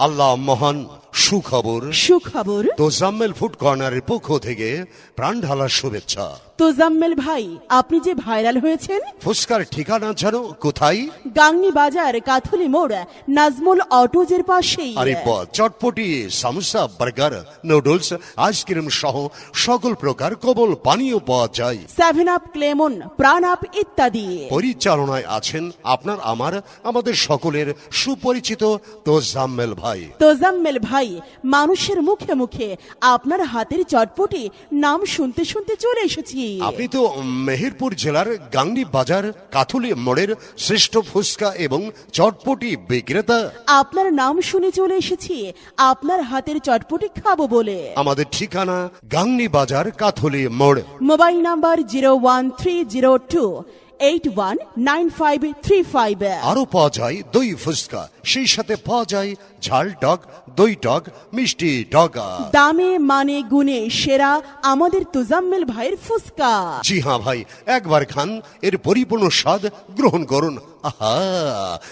আল্লাহ মহান সুখবর। সুখবর। তোজাম্মেল ফুড কর্নারের পক্ষ থেকে প্রাণ ঢালার শুভেচ্ছা তোজাম্মেল ভাই আপনি যে ভাইরাল হয়েছেন? ফুসকার ঠিকানা জানো? কোথায়? গাংনি বাজার কাথুলি মোড় নাজমুল অটোজের পাশেই। আরে বা চটপটি samosa burger noodles ice cream সহ সকল প্রকার কবল পানীয় পাওয়া যায়। সেভেন আপ ক্লেমন প্রাণ আপ ইত্যাদি। পরিচালনায় আছেন আপনার আমার আমাদের সকলের সুপরিচিত তোজাম্মেল ভাই। তোজাম্মেল ভাই মানুষের মুখে মুখে আপনার হাতের চটপটি নাম শুনতে শুনতে চলে এসেছি। আপনি তো মেহেরপুর জেলার গাংনি বাজার কাথুলি মোড়ের শ্রেষ্ঠ ফুসকা এবং চটপটি বিক্রেতা। আপনার নাম শুনে চলে এসেছি। আপনার হাতের চটপটি খাব বলে। আমাদের ঠিকানা গাংনি বাজার কাথুলি মোড়। Mobile number zero one three zero two eight one nine five three five. আরও পাওয়া যায় দই ফুসকা সেই সাথে পাওয়া যায় ঝাল টক দই টক মিষ্টি ডগা দামে মানে গুণে সেরা আমাদের তোজাম্মেল ভাইয়ের ফুসকা জি হ্যাঁ ভাই একবার খান এর পরিপূর্ণ স্বাদ গ্রহণ করুন। আহা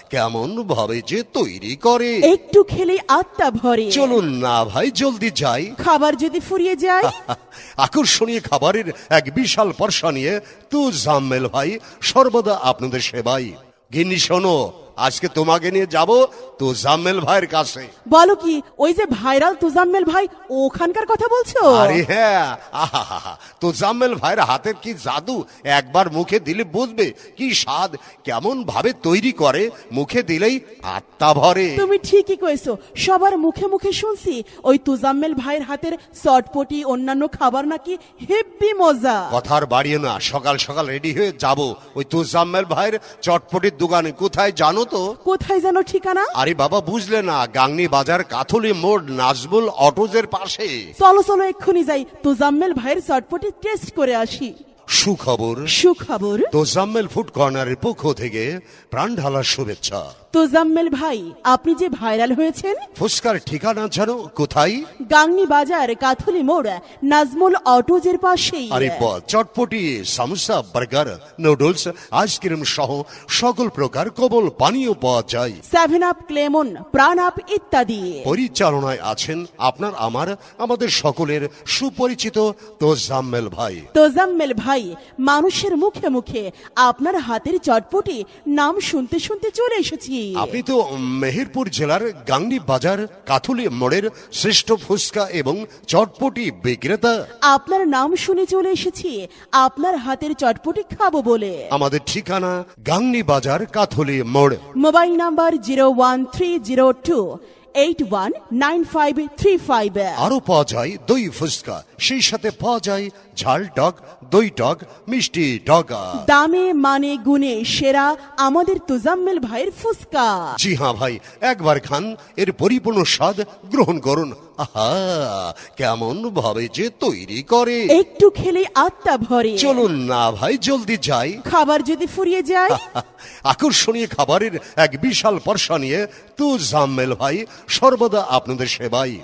কেমন ভাবে যে তৈরি করে। একটু খেলে আত্মা ভরে। চলুন না ভাই জলদি যাই। খাবার যদি ফুরিয়ে যায়? আকর্ষণীয় খাবারের এক বিশাল পর্ষা নিয়ে তু জাম্মেল ভাই সর্বদা আপনাদের সেবাই গিন্নি শোনো আজকে তোমাকে নিয়ে যাব তো জাম্মেল ভাইয়ের কাছে। বলো কি ওই যে ভাইরাল তোজাম্মেল ভাই ওখানকার কথা বলছো? আরে হ্যাঁ আহা তো জাম্মেল ভাইয়ের হাতের কি জাদু? একবার মুখে দিলে বুঝবে কি স্বাদ কেমন ভাবে তৈরি করে মুখে দিলেই আত্মা ভরে। তুমি ঠিকই কইছো সবার মুখে মুখে শুনছি ওই তুজাম্মেল ভাইয়ের হাতের চটপটি অন্যান্য খাবার নাকি হেব্বি মজা। কথার বাড়িয়ে না সকাল সকাল রেডি হয়ে যাব। ওই তুজাম্মেল ভাইয়ের চটপটির দোকানে কোথায় জানো তো? কোথায় যেন ঠিকানা? আরে বাবা বুঝলে না গাংনি বাজার কাথলি মোড় নাজবুল অটোজের পাশে। চলো চলো এক্ষুনি যাই। তো জাম্মেল ভাইয়ের চটপটি টেস্ট করে আসি। সুখবর। সুখবর। তোজাম্মেল ফুড কর্নারের পক্ষ থেকে প্রাণ ঢালার শুভেচ্ছা তোজাম্মেল ভাই আপনি যে ভাইরাল হয়েছেন? ফুসকার ঠিকানা জানো? কোথায়? গাংনি বাজার কাথুলি মোড় নাজমুল অটোজের পাশেই। আরে বা চটপটি samosa burger noodles ice cream সহ সকল প্রকার কবল পানীয় পাওয়া যায়। সেভেন আপ ক্লেমন প্রাণ আপ ইত্যাদি। পরিচালনায় আছেন আপনার আমার আমাদের সকলের সুপরিচিত তোজাম্মেল ভাই। তোজাম্মেল ভাই মানুষের মুখে মুখে আপনার হাতের চটপটি নাম শুনতে শুনতে চলে এসেছি। আপনি তো মেহেরপুর জেলার গাংনি বাজার কাথুলি মোড়ের শ্রেষ্ঠ ফুসকা এবং চটপটি বিক্রেতা। আপনার নাম শুনে চলে এসেছি আপনার হাতের চটপটি খাব বলে। আমাদের ঠিকানা গাংনি বাজার কাথুলি মোড়। Mobile number zero one three zero two eight one nine five three five আরও পাওয়া যায় দই ফুসকা সেই সাথে পাওয়া যায় ঝাল টক দই টক মিষ্টি ডগা দামে মানে গুণে সেরা আমাদের তোজাম্মেল ভাইয়ের ফুসকা জি হ্যাঁ ভাই একবার খান এর পরিপূর্ণ স্বাদ গ্রহণ করুন। আহা কেমন ভাবে যে তৈরি করে। একটু খেলে আত্মা ভরে। চলুন না ভাই জলদি যাই। খাবার যদি ফুরিয়ে যায়। আকর্ষণীয় খাবারের এক বিশাল পর্ষা নিয়ে তু জাম্মেল ভাই সর্বদা আপনাদের সেবাই।